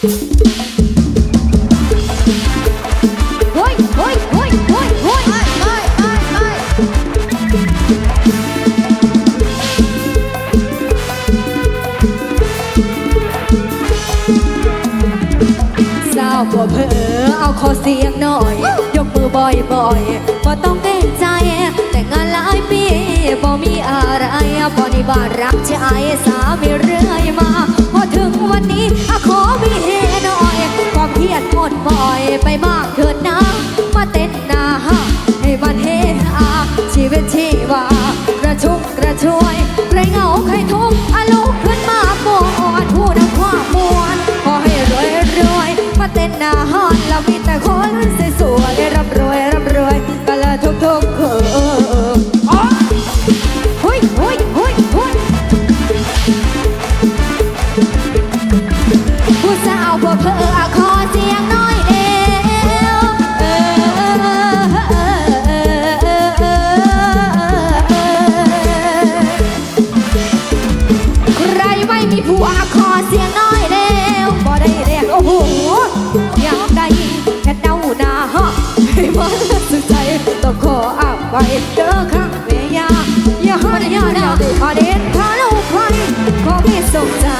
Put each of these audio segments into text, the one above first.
เฮ้ยเฮ้ยเฮ้ยเฮ้ยเฮ้ยไปไปไปไปสาวบ่เผลอเอาขอเสียงหน่อย ยกมือบ่อยบ่อยๆบ่ต้องเกรงใจ แต่งานหลายปีบ่มีอะไรพอนี่บ้านรักใจสามีเรื่อยมาพอถึง ไปมากเกินนะมาเต้นหน้าห้าให้มันเฮฮาชีวิตชีวากระชุ่มกระชวยใครเหงาใครทุกข์อาลุกขึ้นมาปวดพูดทั้งความมวลขอให้รวยรวยมาเต้นหน้าห้านเรามีแต่คน ว่าเห็นเจอข้างเมียอย่าหาได้ยาเดียวได้พอเด็ดพาลูกใครก็ไม่สงสาร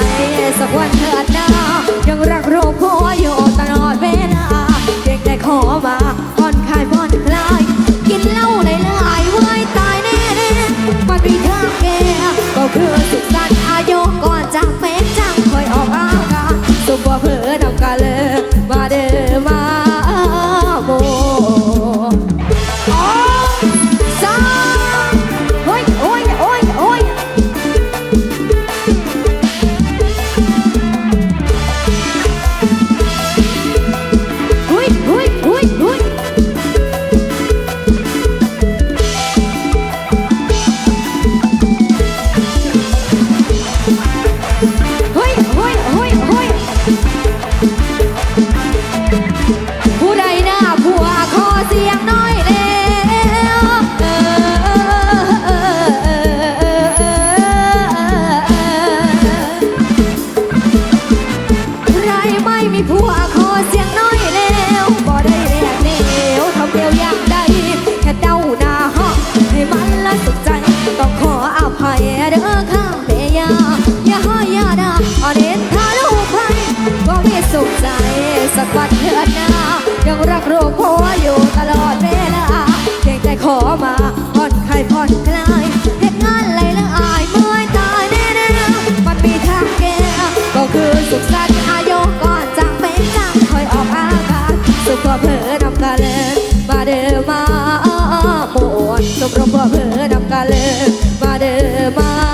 เสียงน้อยแล้วบ่ได้แรกเดียวทำเดียวอยากได้แค่เดาหน้าห้องให้มันละสุขใจ ต้องขออภัยเด้อข้างเบียอย่าห้อยอย่าด่าเอาเด่นถ้าลูกใครก็มีสุขใจสักวัน พวกเพื่อนำกันเลยมาเดินมาหมดชมรมพวกเพื่อนำกันเลยมาเดินมา